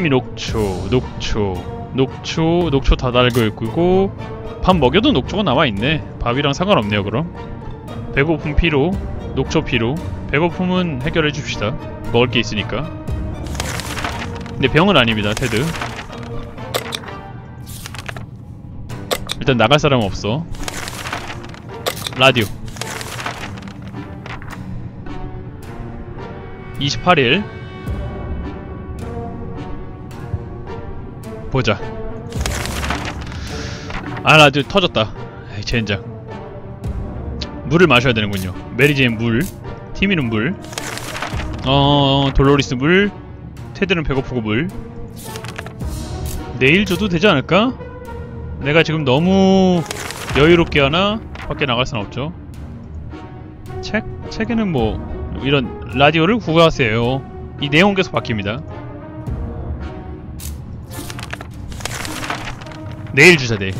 팀이 녹초, 녹초, 녹초, 녹초 다 달고 있고 밥 먹여도 녹초가 남아있네. 밥이랑 상관없네요 그럼. 배고픔 피로, 녹초 피로. 배고픔은 해결해 줍시다. 먹을 게 있으니까. 근데 병은 아닙니다, 테드. 일단 나갈 사람은 없어. 라디오. 28일. 보자. 아, 라디오 터졌다. 에이, 젠장. 물을 마셔야 되는군요. 메리제인 물. 티미는 물. 어, 돌로리스 물. 테드는 배고프고 물. 내일 줘도 되지 않을까? 내가 지금 너무 여유롭게 하나? 밖에 나갈 순 없죠. 책? 책에는 뭐 이런 라디오를 구하세요. 이 내용 계속 바뀝니다. 내일 주자 내일.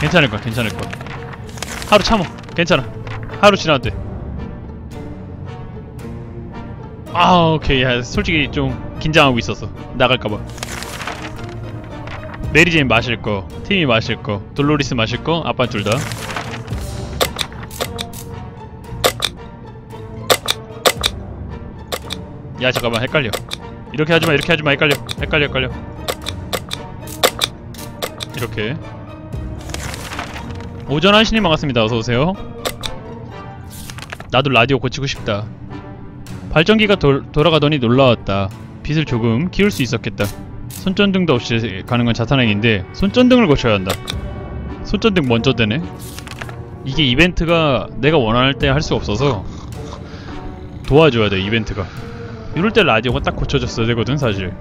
괜찮을 거야 괜찮을 거야. 하루 참어. 괜찮아. 하루 지나도 돼. 아 오케이 야 솔직히 좀 긴장하고 있었어. 나갈까봐. 메리제인 마실 거, 팀이 마실 거, 돌로리스 마실 거, 아빠 둘 다. 야 잠깐만 헷갈려. 이렇게 하지마 이렇게 하지마 헷갈려 헷갈려 헷갈려. 이렇게. 오전 한신님 반갑습니다. 어서 오세요. 나도 라디오 고치고 싶다. 발전기가 돌, 돌아가더니 놀라웠다. 빛을 조금 키울 수 있었겠다. 손전등도 없이 가는 건 자산행인데 손전등을 고쳐야 한다. 손전등 먼저 되네. 이게 이벤트가 내가 원할 때 할 수 없어서 도와줘야 돼 이벤트가. 이럴 때 라디오가 딱 고쳐졌어야 되거든 사실.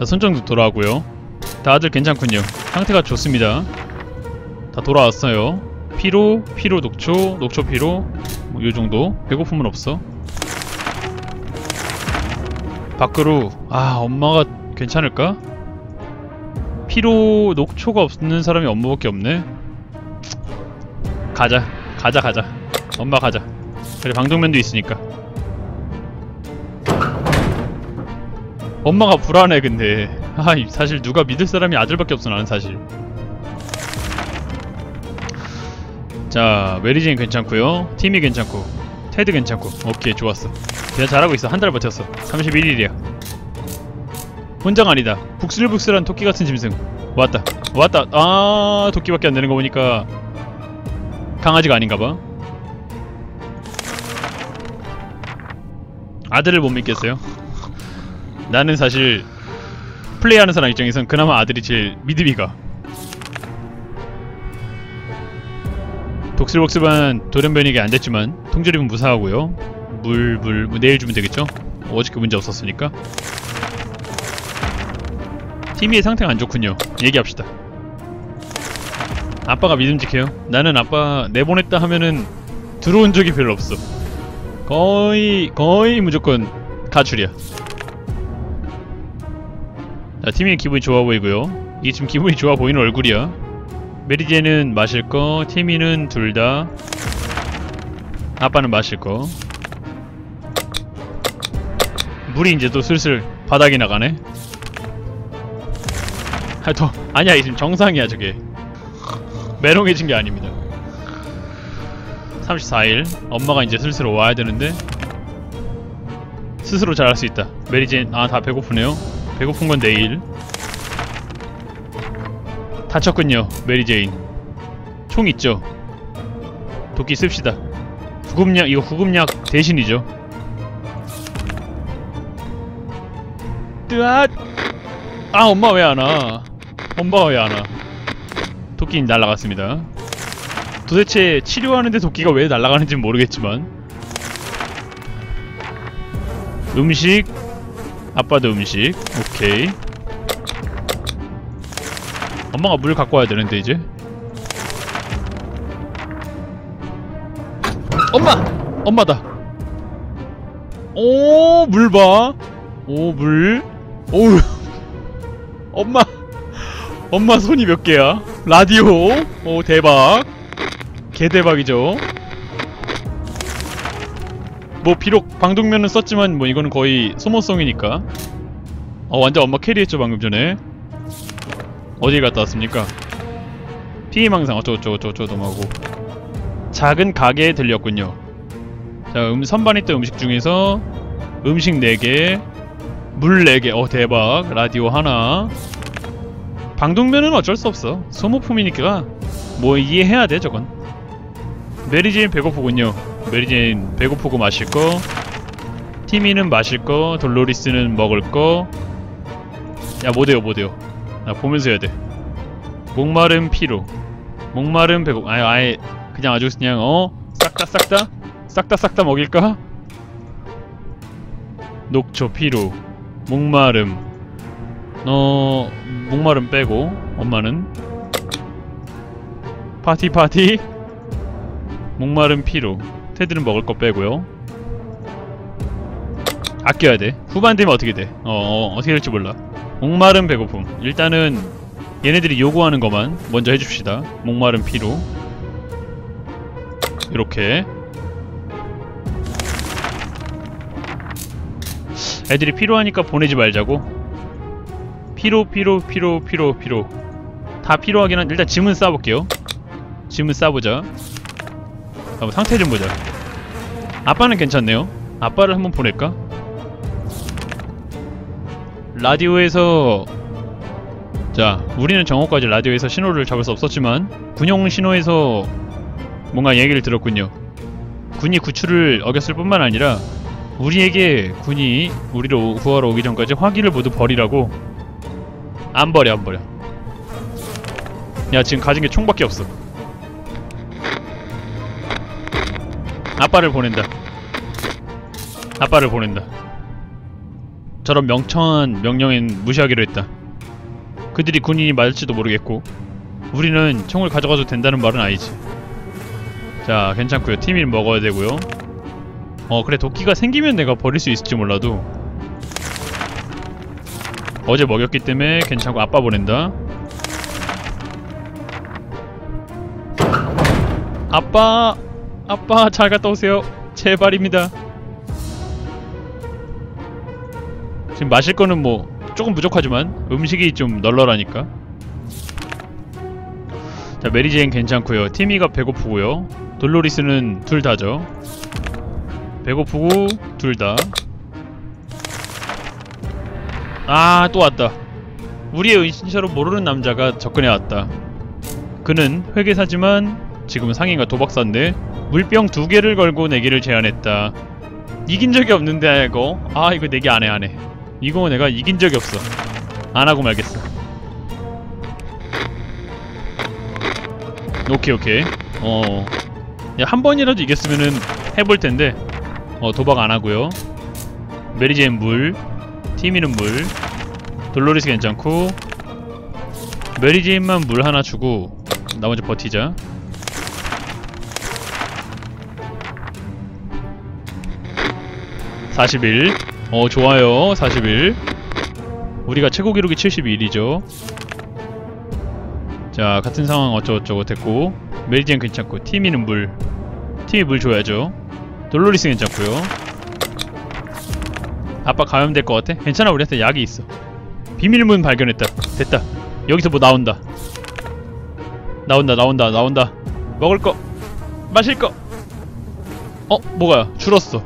자 손전등 돌아왔고요. 다들 괜찮군요. 상태가 좋습니다. 다 돌아왔어요. 피로, 피로 녹초, 녹초 피로 뭐 요정도 배고픔은 없어. 밖으로 아 엄마가 괜찮을까? 피로 녹초가 없는 사람이 엄마밖에 없네 가자 가자 가자 엄마 가자 그래 방독면도 있으니까 엄마가 불안해 근데. 아 사실 누가 믿을 사람이 아들밖에 없어 나는 사실. 자 메리제인 괜찮고요. 팀이 괜찮고 테드 괜찮고. 오케이 좋았어. 걔 잘하고 있어. 한 달 버텼어. 31일이야. 혼자가 아니다. 북슬북슬한 토끼같은 짐승. 왔다. 왔다. 아 토끼밖에 안 되는 거 보니까 강아지가 아닌가봐. 아들을 못 믿겠어요 나는 사실 플레이하는 사람 입장에선 그나마 아들이 제일 믿음이 가. 독슬복슬한 돌연변이게 안됐지만 통조림은 무사하고요. 물, 물, 뭐 내일 주면 되겠죠? 어저께 문제 없었으니까. 티미의 상태가 안 좋군요. 얘기합시다. 아빠가 믿음직해요? 나는 아빠 내보냈다 하면은 들어온 적이 별로 없어. 거의 거의 무조건 가출이야 자 팀이 기분이 좋아 보이고요. 이게 지금 기분이 좋아 보이는 얼굴이야. 메리제는 마실 거 티미는 둘 다 아빠는 마실 거. 물이 이제 또 슬슬 바닥이 나가네. 아, 더 아니야 지금 정상이야 저게. 메롱해진 게 아닙니다. 34일 엄마가 이제 슬슬 와야 되는데 스스로 잘할 수 있다. 메리제인 아다 배고프네요 배고픈 건 내일. 다쳤군요 메리제인. 총 있죠? 도끼 씁시다. 구급약 이거 구급약 대신이죠. 뜨앗! 아 엄마 왜 안와? 엄마가 왜 안와? 도끼 날라갔습니다. 도대체 치료하는데 도끼가 왜 날아가는지는 모르겠지만. 음식 아빠도 음식. 오케이. 엄마가 물 갖고 와야 되는데 이제. 엄마! 엄마다. 오 물 봐. 오 물. 오우 엄마. 엄마 손이 몇 개야? 라디오. 오 대박. 개 대박이죠 뭐 비록 방독면은 썼지만 뭐 이거는 거의 소모성이니까. 어 완전 엄마 캐리했죠 방금 전에. 어디 갔다 왔습니까? 피해망상 어쩌고저쩌고 저쩌고 넘어가고. 작은 가게에 들렸군요. 자 음, 선반에 있던 음식 중에서 음식 4개 물 4개. 어 대박. 라디오 하나. 방독면은 어쩔 수 없어. 소모품이니까. 뭐 이해해야 돼 저건. 메리제인 배고프군요 메리제인 배고프고 마실 거 티미는 마실 거 돌로리스는 먹을 거야 못해요 못해요? 나 보면서 해야 돼. 목마른 피로. 목마른 배고 아예 아예 그냥 아주 그냥 어? 싹다 싹다? 싹다 싹다 먹일까? 녹초 피로. 목마름. 어 목마름 빼고 엄마는? 파티 파티. 목마름 피로 테드는 먹을 거 빼고요. 아껴야 돼. 후반 되면 어떻게 돼? 어, 어 어떻게 될지 몰라. 목마름 배고픔. 일단은 얘네들이 요구하는 것만 먼저 해줍시다. 목마름 피로. 이렇게. 애들이 필요하니까 보내지 말자고. 피로 피로 피로 피로 피로. 다 필요하긴 한 일단 짐은 싸볼게요. 짐은 싸보자. 한번 상태 좀 보자 아빠는 괜찮네요. 아빠를 한번 보낼까? 라디오에서 자 우리는 정오까지 라디오에서 신호를 잡을 수 없었지만 군용 신호에서 뭔가 얘기를 들었군요. 군이 구출을 어겼을 뿐만 아니라 우리에게 군이 우리를 오- 구하러 오기 전까지 화기를 모두 버리라고. 안 버려 안 버려. 야 지금 가진 게 총밖에 없어. 아빠를 보낸다 아빠를 보낸다. 저런 명청한 명령엔 무시하기로 했다. 그들이 군인이 맞을지도 모르겠고 우리는 총을 가져가도 된다는 말은 아니지. 자 괜찮고요. 티밀 먹어야 되고요. 어 그래 도끼가 생기면 내가 버릴 수 있을지 몰라도. 어제 먹였기 때문에 괜찮고 아빠 보낸다. 아빠 아빠 잘 갔다 오세요. 제발입니다 지금 마실 거는 뭐 조금 부족하지만 음식이 좀 널널하니까. 자 메리제인 괜찮고요. 티미가 배고프고요. 돌로리스는 둘 다죠. 배고프고 둘다. 아 또 왔다. 우리의 은신처로 모르는 남자가 접근해 왔다. 그는 회계사지만 지금은 상인과 도박사인데 물병 두 개를 걸고 내기를 제안했다. 이긴 적이 없는데 이거 아 이거 내기 안해 안해 이거 내가 이긴 적이 없어. 안하고 말겠어. 오케이 오케이. 어. 야, 한 번이라도 이겼으면은 해볼 텐데. 어 도박 안 하고요. 메리제인 물, 티미는 물, 돌로리스 괜찮고 메리제인만 물 하나 주고 나머지 버티자. (41) 어 좋아요. (41) 우리가 최고 기록이 (71이죠) 자 같은 상황 어쩌고저쩌고 됐고 메리제인 괜찮고 티미는 물. 티미 물 줘야죠. 돌로리스 괜찮고요. 아빠 감염될 것 같아? 괜찮아 우리한테 약이 있어. 비밀문 발견했다. 됐다. 여기서 뭐 나온다. 나온다 나온다 나온다. 먹을 거. 마실 거. 어? 뭐가 줄었어.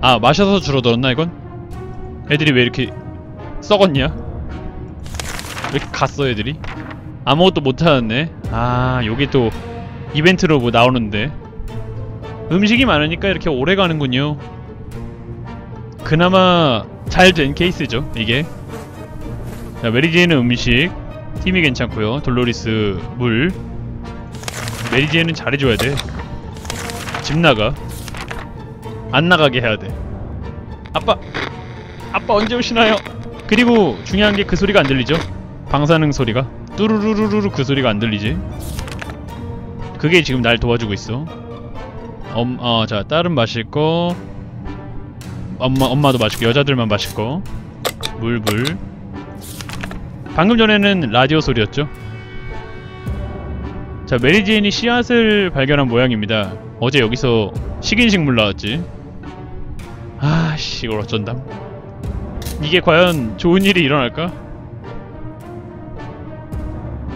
아 마셔서 줄어들었나 이건? 애들이 왜 이렇게 썩었냐? 왜 이렇게 갔어 애들이? 아무것도 못하았네. 아 요게 또 이벤트로 뭐 나오는데. 음식이 많으니까 이렇게 오래 가는군요. 그나마 잘 된 케이스죠 이게. 자 메리제이는 음식. 팀이 괜찮고요. 돌로리스 물. 메리제이는 잘해줘야 돼집 나가. 안 나가게 해야 돼. 아빠 아빠 언제 오시나요? 그리고 중요한 게 그 소리가 안 들리죠? 방사능 소리가? 뚜루루루루루 그 소리가 안 들리지? 그게 지금 날 도와주고 있어. 엄, 어, 자, 딸은 마실 거. 엄마, 엄마도 마시고 여자들만 마실 거. 물, 물. 방금 전에는 라디오 소리였죠? 자, 메리제인이 씨앗을 발견한 모양입니다. 어제 여기서 식인식물 나왔지? 아씨 이걸 어쩐담 이게 과연 좋은 일이 일어날까?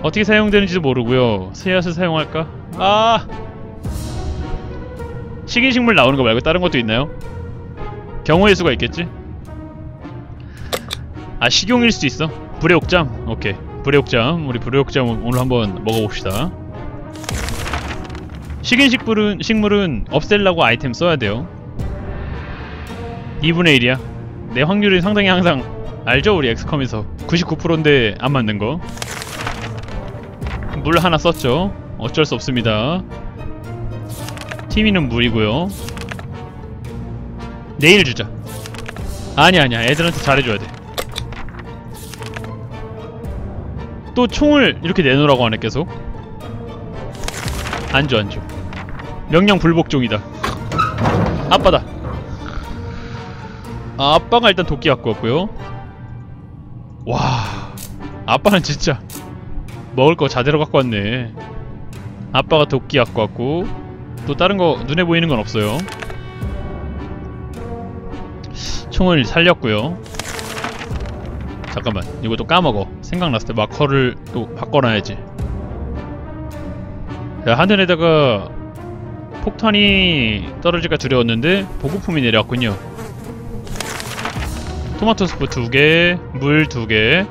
어떻게 사용되는지도 모르고요. 씨앗을 사용할까? 아! 식인식물 나오는 거 말고 다른 것도 있나요? 경우의 수가 있겠지? 아 식용일 수도 있어. 불의 옥잠. 오케이. 불의 옥잠. 우리 불의 옥잠 오늘 한번 먹어봅시다. 식인식물은 식물은 없앨라고 아이템 써야 돼요. 2분의 1이야 내 확률이 상당히 항상 알죠 우리 엑스컴에서? 99%인데 안 맞는 거. 물 하나 썼죠? 어쩔 수 없습니다. 티미는 물이고요. 내일 주자. 아니 아니야. 애들한테 잘해줘야 돼 또 총을 이렇게 내놓으라고 하네 계속. 안줘 안줘 명령 불복종이다. 아빠다 아, 아빠가 일단 도끼 갖고 왔고요. 와 아빠는 진짜 먹을 거 자대로 갖고 왔네. 아빠가 도끼 갖고 왔고 또 다른 거 눈에 보이는 건 없어요. 총을 살렸고요. 잠깐만 이거 또 까먹어. 생각났을 때 마커를 또 바꿔놔야지. 자, 하늘에다가 폭탄이 떨어질까 두려웠는데 보급품이 내려왔군요 토마토 스프 두개 물 두개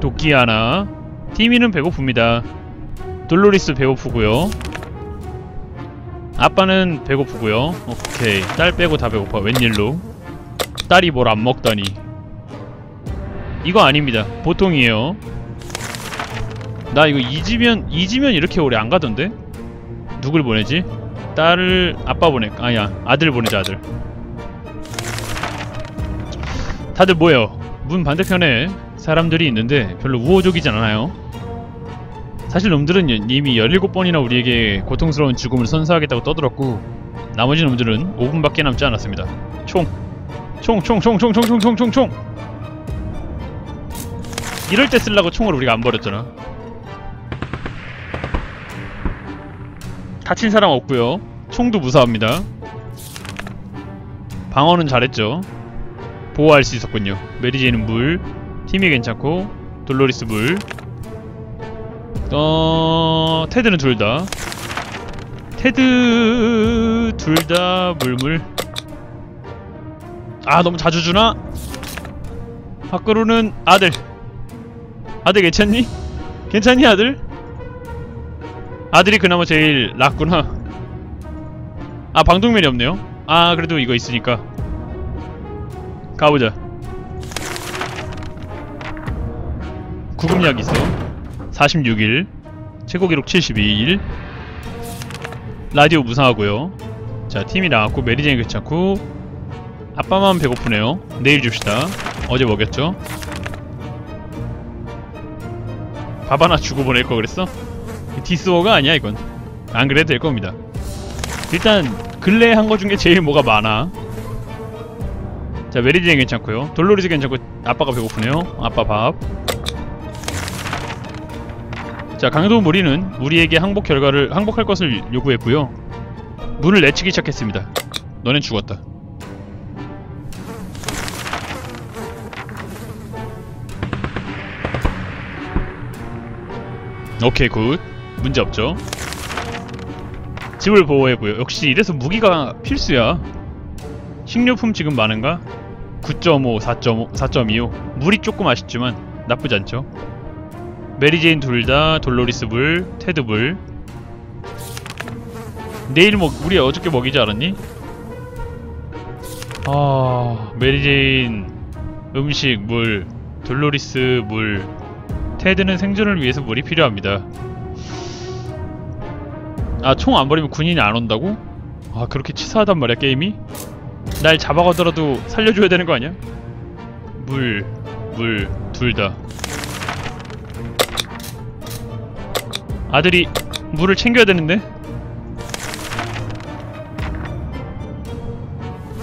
도끼 하나 티미는 배고픕니다. 돌로리스 배고프고요. 아빠는 배고프고요. 오케이. 딸 빼고 다 배고파 웬일로? 딸이 뭘 안 먹다니. 이거 아닙니다. 보통이에요. 나 이거 잊으면 잊으면 이렇게 오래 안 가던데? 누굴 보내지? 딸을 아빠 보내 아야. 아들 보내자 아들 다들 뭐예요 문 반대편에 사람들이 있는데 별로 우호적이진 않아요. 사실 놈들은 이미 17번이나 우리에게 고통스러운 죽음을 선사하겠다고 떠들었고 나머지 놈들은 5분밖에 남지 않았습니다. 총! 총! 총! 총! 총! 총! 총! 총! 총! 총! 이럴 때 쓰려고 총을 우리가 안 버렸잖아. 다친 사람 없고요. 총도 무사합니다. 방어는 잘했죠. 보호할 수 있었군요. 메리제이는 물, 팀이 괜찮고 돌로리스 물 어... 테드는 둘다 테드 둘 다 물물 아 너무 자주 주나? 밖으로는 아들 아들 괜찮니? 괜찮니 아들? 아들이 그나마 제일 낫구나 아 방독면이 없네요 아 그래도 이거 있으니까 가보자. 구급약 있어. 46일. 최고 기록 72일. 라디오 무상하고요. 자 팀이 나왔고 메리제인 괜찮고. 아빠만 배고프네요. 내일 줍시다. 어제 먹였죠? 밥 하나 주고 보낼 거 그랬어? 디스워가 아니야 이건. 안 그래도 될 겁니다. 일단 근래에 한 거 중에 제일 뭐가 많아 자 메리제인 괜찮고요 돌로리스 괜찮고 아빠가 배고프네요 아빠 밥 자, 강도 무리는 우리에게 항복 결과를 항복할 것을 요구했고요. 문을 내치기 시작했습니다. 너넨 죽었다. 오케이 굿 문제없죠 집을 보호해고요 역시 이래서 무기가 필수야 식료품 지금 많은가? 9.5, 4.5, 4.25 물이 조금 아쉽지만 나쁘지 않죠 메리제인 둘 다 돌로리스 불, 테드 불 내일 먹 우리 어저께 먹이지 않았니? 아 메리제인 음식 물 돌로리스 물 테드는 생존을 위해서 물이 필요합니다 아 총 안 버리면 군인이 안 온다고? 아 그렇게 치사하단 말이야 게임이? 날 잡아가더라도 살려줘야 되는 거 아니야? 물, 물, 둘 다 아들이 물을 챙겨야 되는데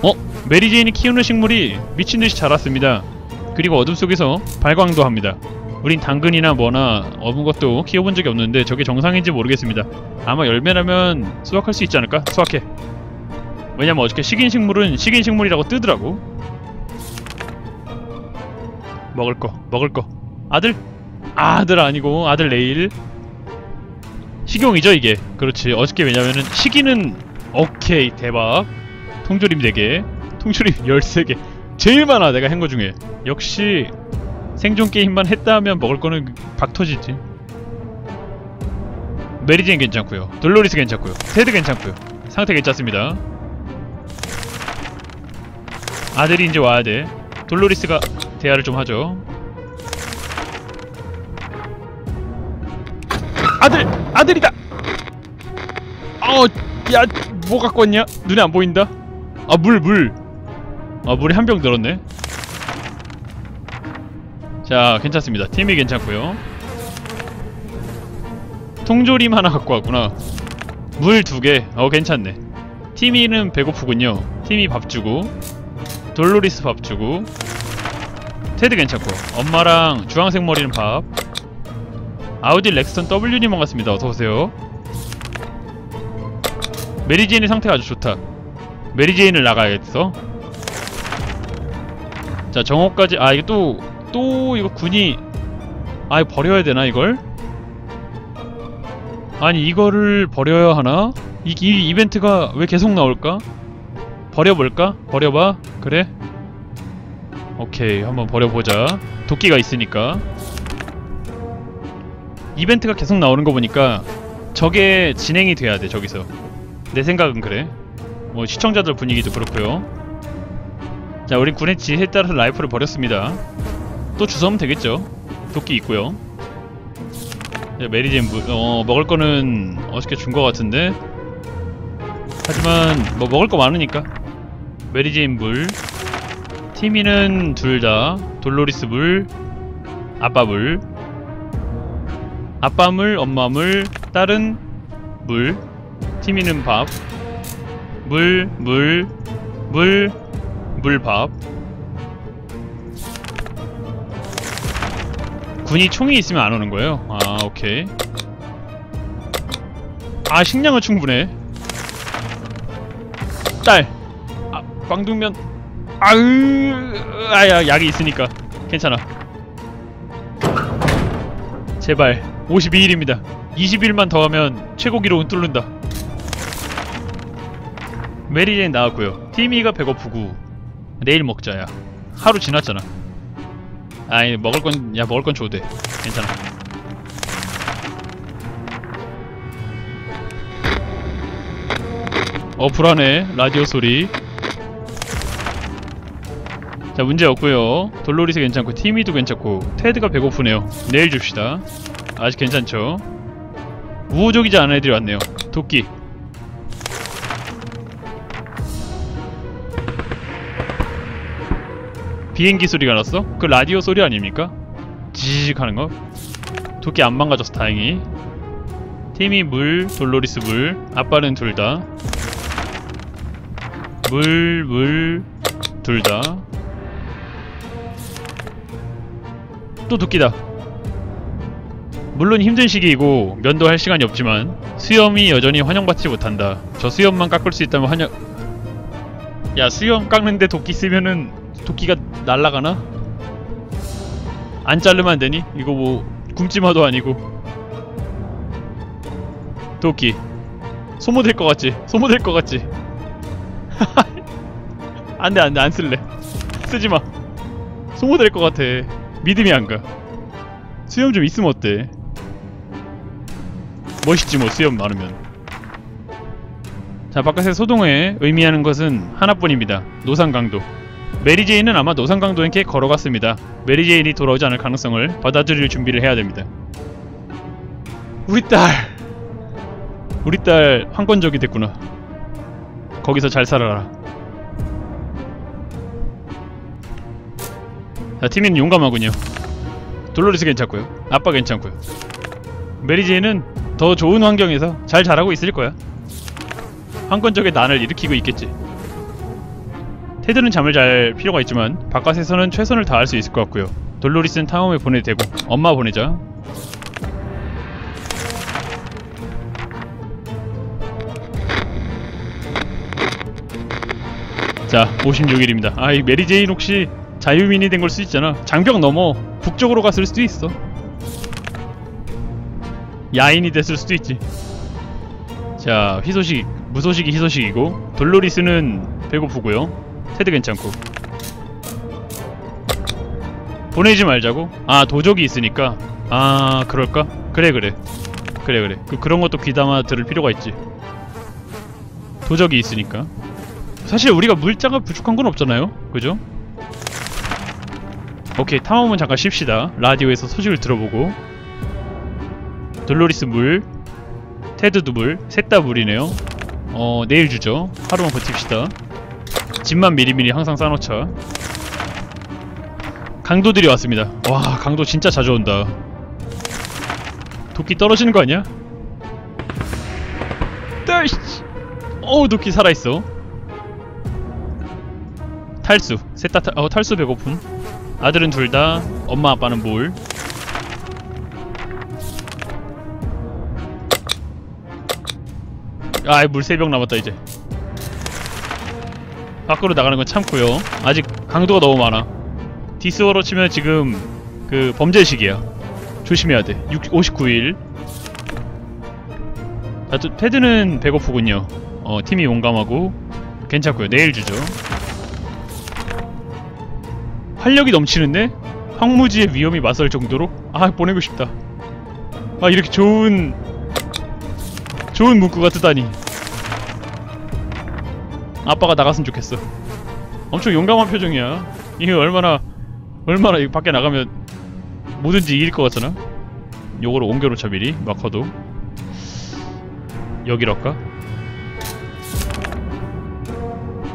어? 메리제인이 키우는 식물이 미친듯이 자랐습니다 그리고 어둠 속에서 발광도 합니다 우린 당근이나 뭐나 아무것도 키워본 적이 없는데 저게 정상인지 모르겠습니다 아마 열매라면 수확할 수 있지 않을까? 수확해 왜냐면 어저께 식인식물은 식인식물이라고 뜨더라고. 먹을 거 먹을 거. 아들? 아들 아니고 아들 내일. 식용이죠 이게. 그렇지. 어저께 왜냐면은 식이는 오케이 대박. 통조림 4개 통조림 13개. 제일 많아 내가 한 거 중에. 역시 생존 게임만 했다 하면 먹을 거는 박 터지지. 메리제인 괜찮고요. 돌로리스 괜찮고요. 테드 괜찮고요. 상태 괜찮습니다 아들이 이제 와야 돼 돌로리스가 대화를 좀 하죠 아들! 아들이다! 어, 야, 뭐 갖고 왔냐? 눈에 안 보인다? 아, 물, 물! 아, 물에 한병 들었네. 자, 괜찮습니다. 팀이 괜찮고요 통조림 하나 갖고 왔구나. 물 두 개. 어, 괜찮네. 티미는 배고프군요. 티미 밥 주고, 돌로리스 밥 주고, 테드 괜찮고, 엄마랑 주황색 머리는 밥, 아우디 렉스턴 W님 반갑습니다. 어서오세요. 메리제인의 상태가 아주 좋다. 메리제인을 나가야겠어. 자, 정호까지, 아, 이거 또, 또, 이거 군이, 아, 이거 버려야 되나, 이걸? 아니, 이거를 버려야 하나? 이, 이 이벤트가 왜 계속 나올까? 버려볼까? 버려봐? 그래? 오케이, 한번 버려보자. 도끼가 있으니까. 이벤트가 계속 나오는 거 보니까 저게 진행이 돼야 돼 저기서 내 생각은 그래 뭐 시청자들 분위기도 그렇고요 자 우린 군의 지혜에 따라서 라이프를 버렸습니다 또 주워오면 되겠죠 도끼 있고요 자, 메리젠 무, 어 먹을 거는 어저께 준 거 같은데 하지만 뭐 먹을 거 많으니까 메리제인 물 티미는 둘 다 돌로리스 물 아빠 물 아빠 물, 엄마 물, 딸은 물, 티미는 밥, 물, 물, 물, 물밥. 군이 총이 있으면 안 오는 거예요? 아, 오케이. 아, 식량은 충분해. 딸! 아, 광둥면. 아으, 아야, 약이 있으니까. 괜찮아. 제발. 52일입니다. 20일만 더 하면 최고 기록은 뚫는다. 메리제인 나왔고요. 티미가 배고프고 내일 먹자야. 하루 지났잖아. 아니 먹을 건 야 먹을 건 돼. 괜찮아. 어 불안해 라디오 소리. 자 문제 없고요. 돌로리스 괜찮고 티미도 괜찮고 테드가 배고프네요. 내일 줍시다. 아직 괜찮죠? 우호적이지 않은 애들이 왔네요. 도끼. 비행기 소리가 났어? 그 라디오 소리 아닙니까? 지직 하는 거? 도끼 안 망가져서 다행히. 팀이 물, 돌로리스 물. 아빠는 둘 다. 물, 물, 둘 다. 또 도끼다. 물론 힘든 시기이고 면도 할 시간이 없지만 수염이 여전히 환영받지 못한다. 저 수염만 깎을 수 있다면 환영... 야 수염 깎는데 도끼 쓰면은 도끼가 날라가나? 안 자르면 안 되니? 이거 뭐 굶지마도 아니고 도끼 소모될 것 같지? 소모될 것 같지? 안돼 안돼 안 쓸래 쓰지마 소모될 것 같아 믿음이 안 가. 수염 좀 있으면 어때? 멋있지 뭐 수염 많으면. 자 바깥의 소동에 의미하는 것은 하나뿐입니다. 노상강도. 메리제인은 아마 노상강도에게 걸어갔습니다. 메리제인이 돌아오지 않을 가능성을 받아들일 준비를 해야 됩니다. 우리 딸! 우리 딸 황건적이 됐구나. 거기서 잘 살아라 자 팀은 용감하군요 돌로리스 괜찮고요 아빠 괜찮고요 메리제인은 더 좋은 환경에서 잘 자라고 있을 거야. 황건적의 난을 일으키고 있겠지. 테드는 잠을 잘 필요가 있지만 바깥에서는 최선을 다할 수 있을 것 같고요. 돌로리스는 타움에 보내도 되고 엄마 보내자. 자 56일입니다 아 이 메리제인 혹시 자유민이 된 걸 수도 있잖아. 장벽 넘어. 북쪽으로 갔을 수도 있어. 야인이 됐을 수도 있지. 자 희소식 무소식이 희소식이고 돌로리스는 배고프고요. 테드 괜찮고. 보내지 말자고? 아 도적이 있으니까. 아 그럴까? 그래 그래. 그래 그래. 그, 그런 것도 귀담아 들을 필요가 있지. 도적이 있으니까. 사실 우리가 물자가 부족한 건 없잖아요. 그죠? 오케이 탐험은 잠깐 쉽시다. 라디오에서 소식을 들어보고. 돌로리스 물 테드도 물셋 다 물이네요. 어 내일 주죠. 하루만 버팁시다. 집만 미리미리 항상 싸놓자. 강도들이 왔습니다. 와 강도 진짜 자주 온다. 도끼 떨어지는 거 아니야? 따이씨 어우 도끼 살아있어. 탈수. 셋다 탈.. 어 탈수 배고픔 아들은 둘 다 엄마 아빠는 뭘 아이 물 3병 남았다 이제. 밖으로 나가는 건 참고요. 아직 강도가 너무 많아. 디스워로 치면 지금 그 범죄 시기야. 조심해야 돼. 6, 59일. 아, 또, 테드는 배고프군요. 어 팀이 용감하고 괜찮고요. 내일 주죠 활력이 넘치는데? 황무지의 위험이 맞설 정도로? 아 보내고 싶다. 아 이렇게 좋은 좋은 문구가 뜨다니. 아빠가 나갔으면 좋겠어. 엄청 용감한 표정이야. 이게 얼마나 얼마나 이 밖에 나가면 뭐든지 이길 것 같잖아 요거를 옮겨놓자 미리. 마커도. 여기랄까?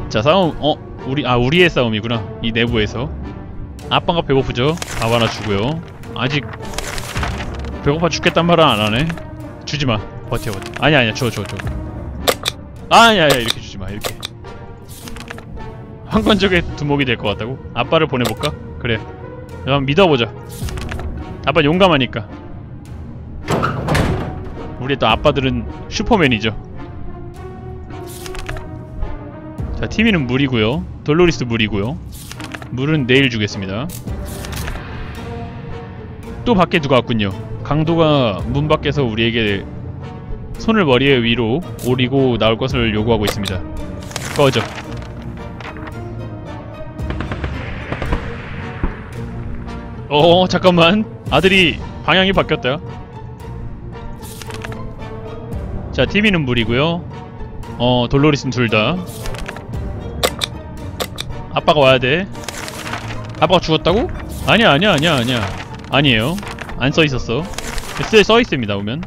자 싸움 어? 우리 아 우리의 싸움이구나. 이 내부에서 아빠가 배고프죠? 밥 하나 주고요. 아직 배고파 죽겠단 말은 안 하네. 주지마. 버텨 버텨. 아니야 아니야. 줘 줘줘. 아니야 아니야. 이렇게 주지마. 이렇게. 황건적의 두목이 될 것 같다고? 아빠를 보내볼까? 그래. 한번 믿어보자. 아빠 용감하니까. 우리 또 아빠들은 슈퍼맨이죠. 자 티미는 물이고요. 돌로리스 물이고요 물은 내일 주겠습니다. 또 밖에 누가 왔군요. 강도가 문 밖에서 우리에게 손을 머리에 위로 오리고 나올 것을 요구하고 있습니다. 꺼져. 어 잠깐만. 아들이 방향이 바뀌었다. 자 티미는 물이고요. 어 돌로리스는 둘다. 아빠가 와야 돼 아빠가 죽었다고? 아니야 아니야 아니야 아니야. 아니에요. 안 써있었어. S에 써있습니다 보면.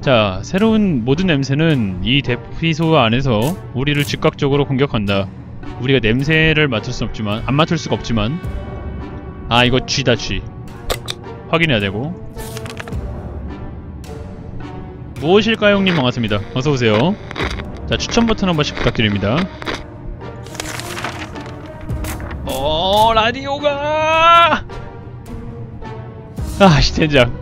자 새로운 모든 냄새는 이 대피소 안에서 우리를 즉각적으로 공격한다. 우리가 냄새를 맡을 수 없지만 안 맡을 수가 없지만. 아 이거 쥐다 쥐. 확인해야 되고. 무엇일까요 형님? 반갑습니다. 어서오세요. 자 추천 버튼 한 번씩 부탁드립니다 어 라디오가. 아씨 젠장.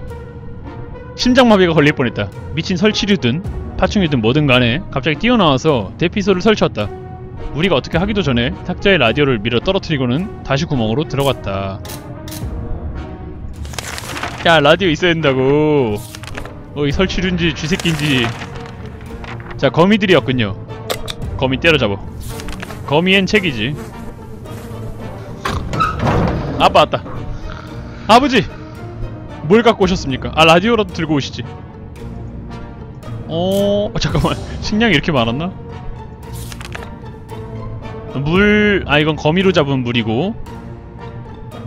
심장마비가 걸릴 뻔했다. 미친 설치류든 파충류든 뭐든 간에 갑자기 뛰어나와서 대피소를 설치했다. 우리가 어떻게 하기도 전에 탁자의 라디오를 밀어 떨어뜨리고는 다시 구멍으로 들어갔다. 야 라디오 있어야 된다고. 어이 설치류인지 쥐새끼인지. 자 거미들이었군요. 거미 때려잡아. 거미엔 책이지 아빠 왔다. 아버지 뭘 갖고 오셨습니까? 아 라디오라도 들고 오시지. 어... 어 잠깐만. 식량이 이렇게 많았나? 물... 아 이건 거미로 잡은 물이고.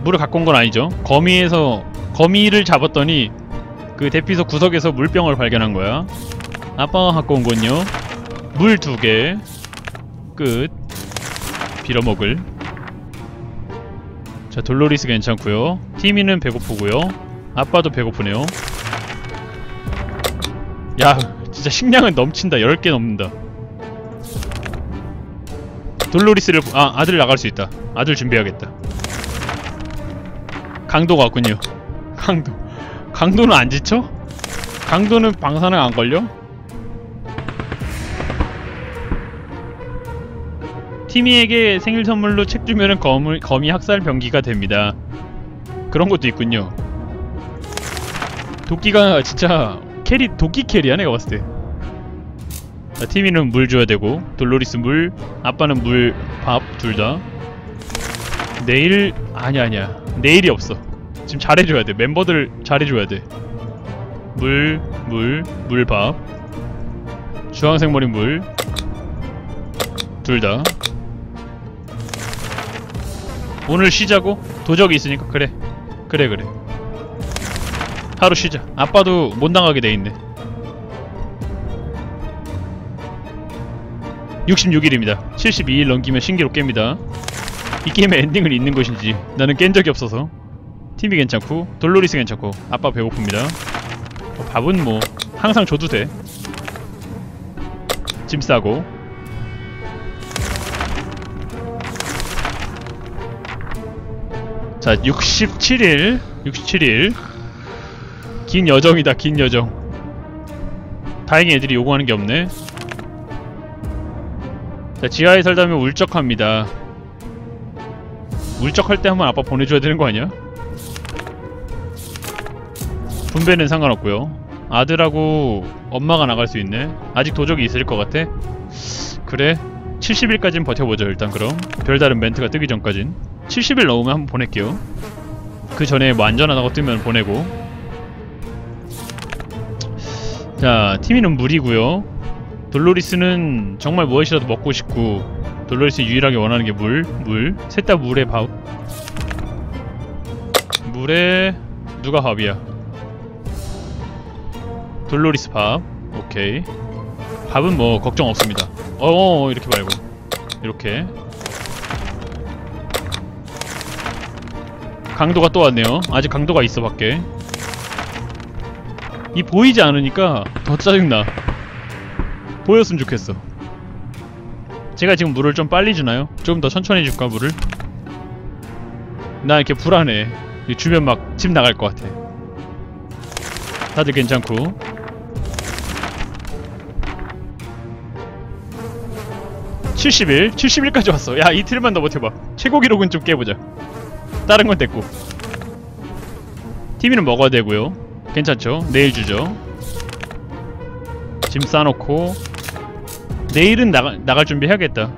물을 갖고 온 건 아니죠. 거미에서 거미를 잡았더니 그 대피소 구석에서 물병을 발견한 거야. 아빠가 갖고 온 건요. 물 두개. 끝. 빌어먹을 자 돌로리스 괜찮고요. 티미는 배고프고요. 아빠도 배고프네요. 야 진짜 식량은 넘친다. 10개 넘는다. 돌로리스를 아 아들 나갈 수 있다. 아들 준비해야겠다. 강도가 왔군요. 강도. 강도는 안 지쳐? 강도는 방사능 안 걸려? 티미에게 생일 선물로 책 주면은 검을, 거미 학살 병기가 됩니다. 그런 것도 있군요. 도끼가 진짜 캐리 도끼 캐리야 내가 봤을 때. 자, 티미는 물 줘야 되고 돌로리스 물, 아빠는 물, 밥 둘 다. 내일 아니야 아니야 내일이 없어. 지금 잘해줘야 돼. 멤버들 잘해줘야 돼. 물, 물, 물밥. 주황색 머리 물. 둘 다. 오늘 쉬자고? 도적이 있으니까 그래. 그래 그래. 하루 쉬자. 아빠도 못 나가게 돼 있네. 66일입니다. 72일 넘기면 신기로 깹니다. 이 게임의 엔딩은 있는 것인지 나는 깬 적이 없어서 팀이 괜찮고 돌로리스 괜찮고 아빠 배고픕니다. 어, 밥은 뭐 항상 줘도 돼. 짐 싸고 자 67일 67일. 긴 여정이다 긴 여정. 다행히 애들이 요구하는 게 없네. 자 지하에 살다면 울적합니다. 울적할 때 한번 아빠 보내줘야 되는 거 아니야? 분배는 상관없고요. 아들하고 엄마가 나갈 수 있네. 아직 도적이 있을 것 같아? 그래 70일까진 버텨보죠 일단 그럼 별다른 멘트가 뜨기 전까진 70일 넘으면 한번 보낼게요 그 전에 뭐 안전하다고 뜨면 보내고 자 티미는 물이고요 돌로리스는 정말 무엇이라도 먹고 싶고 돌로리스 유일하게 원하는 게 물, 물. 셋 다 물에 밥. 물에 누가 밥이야? 돌로리스 밥. 오케이. 밥은 뭐 걱정 없습니다. 어 이렇게 말고 이렇게. 강도가 또 왔네요. 아직 강도가 있어 밖에. 이 보이지 않으니까 더 짜증나. 보였으면 좋겠어. 제가 지금 물을 좀 빨리 주나요? 좀더 천천히 줄까 물을? 나 이렇게 불안해 이 주변 막 집 나갈 것 같아 다들 괜찮고 (70일) (70일까지) 왔어. 야 이틀만 더 버텨봐. 최고 기록은 좀 깨보자. 다른 건 됐고. TV는 먹어야 되고요. 괜찮죠? 내일 주죠. 짐 싸놓고. 내일은 나가, 나갈 준비 해야겠다.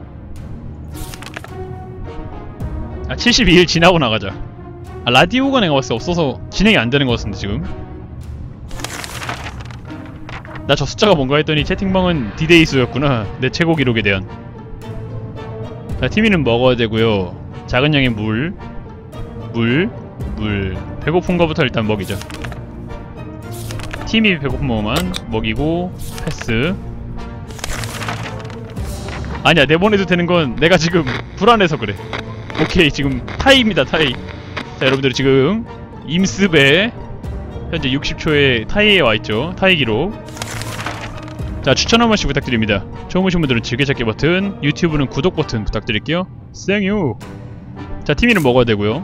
아 72일 지나고 나가자. 아 라디오가 내가 봤을 때 없어서 진행이 안 되는 것 같은데 지금. 나 저 숫자가 뭔가 했더니 채팅방은 디데이 수였구나. 내 최고 기록에 대한 자 티미는 먹어야 되고요. 작은 양의 물 물, 물. 배고픈 거부터 일단 먹이죠. 팀이 배고픈 것만 먹이고 패스. 아니야 내보내도 되는 건 내가 지금 불안해서 그래. 오케이 지금 타이입니다 타이. 자 여러분들 지금 임습에 현재 60초의 타이에 와있죠. 타이 기록 자 추천 한 번씩 부탁드립니다. 처음 오신 분들은 즐겨찾기 버튼 유튜브는 구독 버튼 부탁드릴게요. 쌩유! 자 티미는 먹어야 되고요.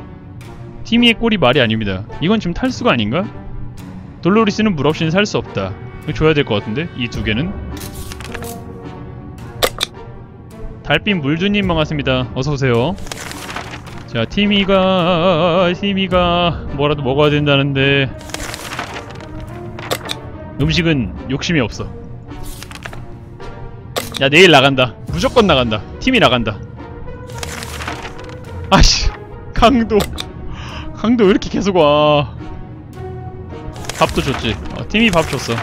티미의 꼴이 말이 아닙니다. 이건 지금 탈수가 아닌가? 돌로리스는 물 없이는 살 수 없다. 이거 줘야 될 것 같은데? 이 두 개는? 달빛 물두님 반갑습니다. 어서오세요. 자 티미가 티미가 뭐라도 먹어야 된다는데. 음식은 욕심이 없어 야 내일 나간다. 무조건 나간다. 팀이 나간다. 아씨 강도. 강도 왜 이렇게 계속 와? 밥도 줬지. 어, 팀이 밥 줬어.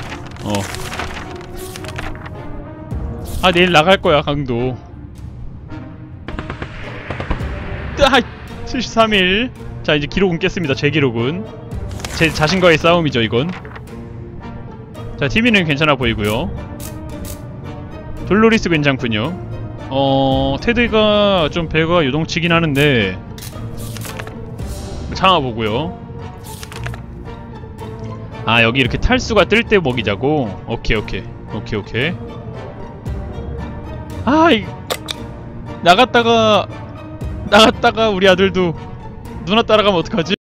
어아 내일 나갈 거야 강도. 아 73일. 자 이제 기록은 깼습니다 제 기록은. 제 자신과의 싸움이죠 이건. 자 티미는 괜찮아 보이고요 돌로리스 괜찮군요 어... 테드가 좀 배가 요동치긴 하는데 참아보고요 아 여기 이렇게 탈수가 뜰 때 먹이자고? 오케이 오케이 오케이 오케이 아 이... 나갔다가 나갔다가 우리 아들도 누나 따라가면 어떡하지?